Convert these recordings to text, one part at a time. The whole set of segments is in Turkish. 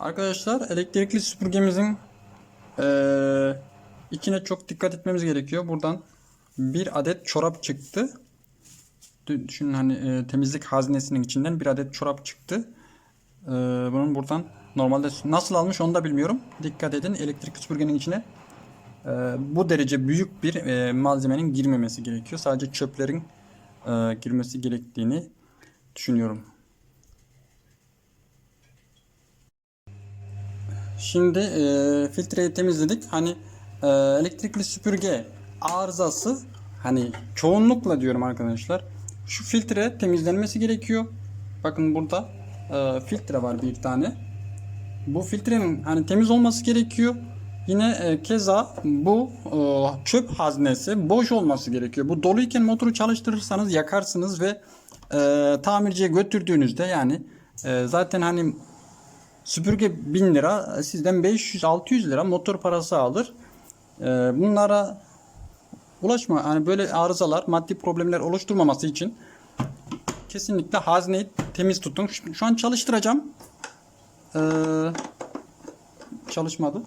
Arkadaşlar elektrikli süpürgemizin eee, içine çok dikkat etmemiz gerekiyor. Buradan bir adet çorap çıktı. Dü- Düşünün hani eee, temizlik haznesinin içinden bir adet çorap çıktı. Eee, bunun buradan normalde nasıl almış onu da bilmiyorum. Dikkat edin elektrikli süpürgenin içine eee, bu derece büyük bir eee, malzemenin girmemesi gerekiyor. Sadece çöplerin eee, girmesi gerektiğini düşünüyorum. Şimdi e, filtreyi temizledik. Hani e, elektrikli süpürge arızası hani çoğunlukla diyorum arkadaşlar. Şu filtre temizlenmesi gerekiyor. Bakın burada e, filtre var bir tane. Bu filtrenin hani temiz olması gerekiyor. Yine e, keza bu e, çöp haznesi boş olması gerekiyor. Bu doluyken motoru çalıştırırsanız yakarsınız ve e, tamirciye götürdüğünüzde yani e, zaten hani Süpürge 1000 lira, sizden 500-600 lira motor parası alır. Ee, bunlara ulaşma, hani böyle arızalar, maddi problemler oluşturmaması için kesinlikle hazneyi temiz tutun. Şu an çalıştıracağım. Ee, çalışmadı.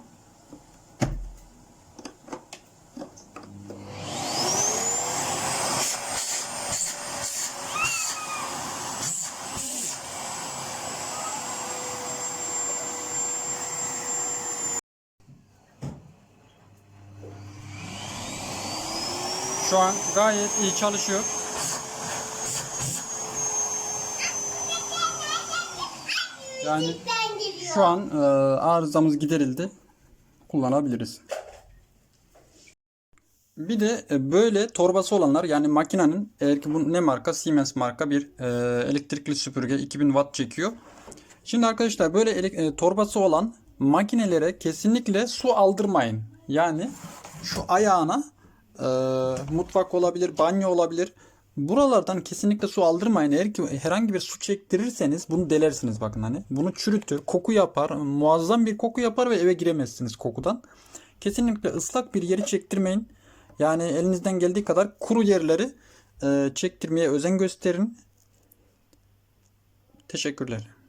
Şu an gayet iyi çalışıyor. Yani şu an e, arızamız giderildi. Kullanabiliriz. Bir de e, böyle torbası olanlar yani makinenin eğer ki bu ne marka Siemens marka bir e, elektrikli süpürge 2000 watt çekiyor. Şimdi arkadaşlar böyle e, torbası olan makinelere kesinlikle su aldırmayın. Yani şu ayağına e, mutfak olabilir, banyo olabilir. Buralardan kesinlikle su aldırmayın. Eğer ki herhangi bir su çektirirseniz bunu delersiniz bakın hani. Bunu çürütür, koku yapar, muazzam bir koku yapar ve eve giremezsiniz kokudan. Kesinlikle ıslak bir yeri çektirmeyin. Yani elinizden geldiği kadar kuru yerleri e, çektirmeye özen gösterin. Teşekkürler.